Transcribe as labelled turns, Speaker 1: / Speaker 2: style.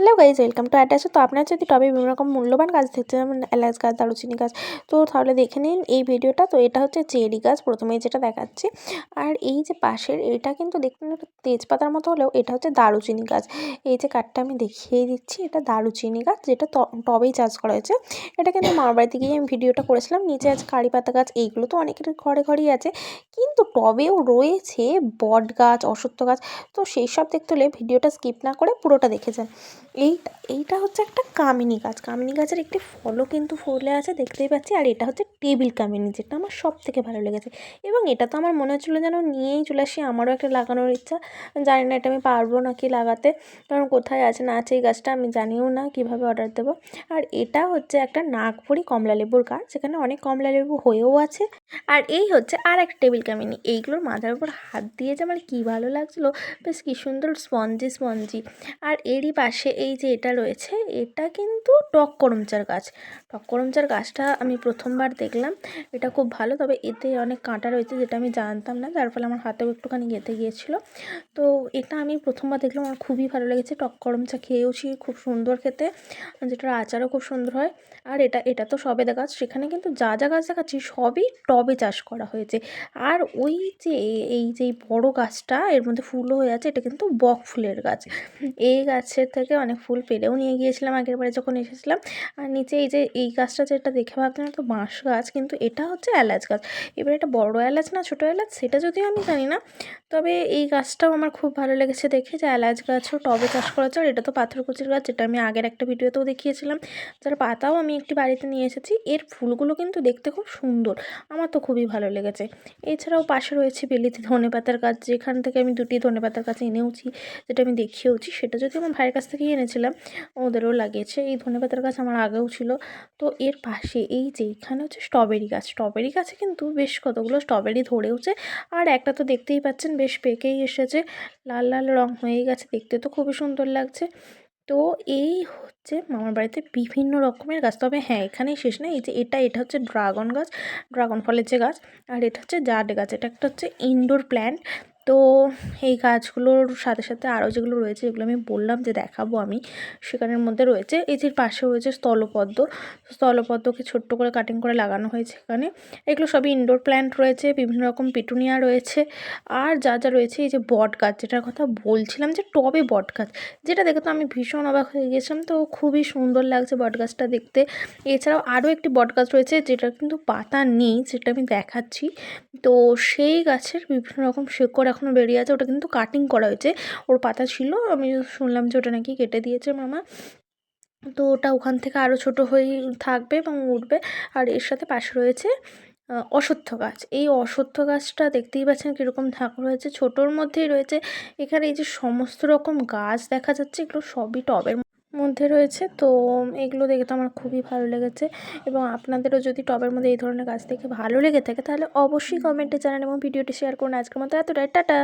Speaker 1: Hello guys welcome to attach তো আপনার যদি টবে বিভিন্ন রকম মূল্যবান গাছ দেখতে যেমন এলাচ গাছ, দারুচিনি গাছ, তো তাহলে দেখে নিন এই ভিডিওটা। তো এটা হচ্ছে চেরি গাছ, প্রথমেই যেটা দেখাচ্ছি। আর এই যে পাশের, এটা কিন্তু দেখতে একটু তেজপাতার মতো হলেও এটা হচ্ছে দারুচিনি গাছ। এই যে কাঠটা আমি দেখিয়ে দিচ্ছি, এটা দারুচিনি গাছ, যেটা টবেই চাষ করা হয়েছে। এটা কিন্তু মামার বাড়িতে গিয়ে আমি ভিডিওটা করেছিলাম। নিচে আছে কারি পাতা গাছ, এইগুলো তো অনেকের ঘরে ঘরেই আছে। কিন্তু টবেও রয়েছে বট গাছ, অশ্বত্থ গাছ। তো সেই সব দেখতে হলে ভিডিওটা স্কিপ না করে পুরোটা দেখে যান। এইটা এইটা হচ্ছে একটা কামিনী গাছ। কামিনী গাছের একটি ফলও কিন্তু ফলে আছে, দেখতেই পাচ্ছি। আর এটা হচ্ছে টেবিল কামিনী, যেটা আমার সব থেকে ভালো লেগেছে। এবং এটা তো আমার মনে হচ্ছিল যেন নিয়েই চলে আসি, আমারও একটা লাগানোর ইচ্ছা। জানি না এটা আমি পারব নাকি লাগাতে, কারণ কোথায় আছে না আছে এই গাছটা আমি জানিও না কীভাবে অর্ডার দেবো। আর এটা হচ্ছে একটা নাগপুরি কমলা লেবুর গাছ, যেখানে অনেক কমলা লেবু হয়েও আছে। আর এই হচ্ছে আর একটা টেবিল কামিনী, এইগুলোর মাথার উপর হাত দিয়ে যে আমার কী ভালো লাগছিল, বেশ কী সুন্দর স্পঞ্জি স্পঞ্জি। আর এরই পাশে এই যে এটা রয়েছে, এটা কিন্তু টক করমচার গাছ। টক করমচার গাছটা আমি প্রথমবার দেখলাম। এটা খুব ভালো, তবে এতে অনেক কাঁটা রয়েছে যেটা আমি জানতাম না, যার ফলে আমার হাতেও একটুখানি গেঁথে গিয়েছিল। তো এটা আমি প্রথমবার দেখলাম, আমার খুবই ভালো লেগেছে। টক করমচা খেয়েওছি খুব সুন্দর খেতে, যেটার আচারও খুব সুন্দর হয়। আর এটা এটা তো সবেদা গাছ, সেখানে কিন্তু যা যা গাছ দেখাচ্ছি সবই টবে চাষ করা হয়েছে। আর ওই যে, এই যে বড় গাছটা, এর মধ্যে ফুলও হয়ে আছে, এটা কিন্তু বক ফুলের গাছ। এই গাছের থেকে অনেক ফুল পেরেও নিয়ে গিয়েছিলাম, আগের বারে যখন এসেছিলাম। আর নিচে এই যে, এই গাছটা যেটা দেখে ভাবতাম তো বাঁশ গাছ, কিন্তু এটা হচ্ছে এলাচ গাছ। এবার এটা বড় এলাচ না ছোটো এলাচ, সেটা যদিও আমি জানি না, তবে এই গাছটাও আমার খুব ভালো লেগেছে দেখে যে এলাচ গাছও, টবে চাষ করা আর এটা তো পাথরকুচির গাছ, যেটা আমি আগের একটা ভিডিওতেও দেখিয়েছিলাম, যার পাতাও আমি একটি বাড়িতে নিয়ে এসেছি। এর ফুলগুলো কিন্তু দেখতে খুব সুন্দর, আমার তো খুবই ভালো লেগেছে। এছাড়াও পাশে রয়েছে বেলিতে ধনে পাতার গাছ, যেখান থেকে আমি দুটি ধনে পাতার গাছ এনেওছি, যেটা আমি দেখিয়েওছি, সেটা যদি আমার ভাইয়ের কাছ থেকেই এনেছিলাম, ওদেরও লাগিয়েছে। এই ধনেপাতার গাছ আমার আগেও ছিল। তো এর পাশে এই যে এখানে হচ্ছে স্ট্রবেরি গাছ স্ট্রবেরি গাছে কিন্তু বেশ কতগুলো স্ট্রবেরি ধরেওছে। আর একটা তো দেখতেই পাচ্ছেন, বেশ পেকেই এসেছে। লাল লাল রং হয়ে গেছে, দেখতে তো খুবই সুন্দর লাগছে। তো এই হচ্ছে মামার বাড়িতে বিভিন্ন রকমের গাছ। তবে হ্যাঁ এখানেই শেষ না এই যে এটা এটা হচ্ছে ড্রাগন গাছ, ড্রাগন ফলের যে গাছ, আর এটা হচ্ছে জাড গাছ। এটা একটা হচ্ছে ইনডোর প্ল্যান্ট তো এই গাছগুলোর সাথে সাথে আরও যেগুলো রয়েছে, যেগুলো আমি বললাম যে দেখাবো আমি, সেখানের মধ্যে রয়েছে, এই যে পাশে রয়েছে স্থলপদ্ম। স্থলপদ্মকে ছোট্ট করে কাটিং করে লাগানো হয়েছে এখানে। এগুলো সবই ইনডোর প্ল্যান্ট রয়েছে, বিভিন্ন রকম পিটুনিয়া রয়েছে, আর যা যা রয়েছে, এই যে বট গাছ, যেটার কথা বলছিলাম যে টবে বট গাছ, যেটা দেখে তো আমি ভীষণ অবাক হয়ে গেছিলাম। তো খুবই সুন্দর লাগছে বট গাছটা দেখতে। এছাড়াও আরও একটি বট গাছ রয়েছে যেটা কিন্তু পাতা নেই, যেটা আমি দেখাচ্ছি। তো সেই গাছের বিভিন্ন রকম শেকড় এখনও বেরিয়ে আছে, ওটা কিন্তু কাটিং করা হয়েছে। ওর পাতা ছিল, আমি শুনলাম যে ওটা নাকি কেটে দিয়েছে মামা। তো ওটা ওখান থেকে আরও ছোটো হয়েই থাকবে এবং উঠবে, আর এর সাথে পাশে রয়েছে অশ্বত্থ গাছ। এই অশ্বত্থ গাছটা দেখতেই পাচ্ছেন কীরকম ঠাকুর হয়েছে। ছোটোর মধ্যেই রয়েছে, এখানে এই যে সমস্ত রকম গাছ দেখা যাচ্ছে, এগুলো সবই টবের মধ্যে রয়েছে। তো এগুলো দেখে তো আমার খুবই ভালো লেগেছে এবং আপনাদেরও যদি টবের মধ্যে এই ধরনের গাছ দেখে ভালো লেগে থাকে, তাহলে অবশ্যই কমেন্টে জানান এবং ভিডিওটি শেয়ার করুন। আজকের মতো এতটাই। টাটা!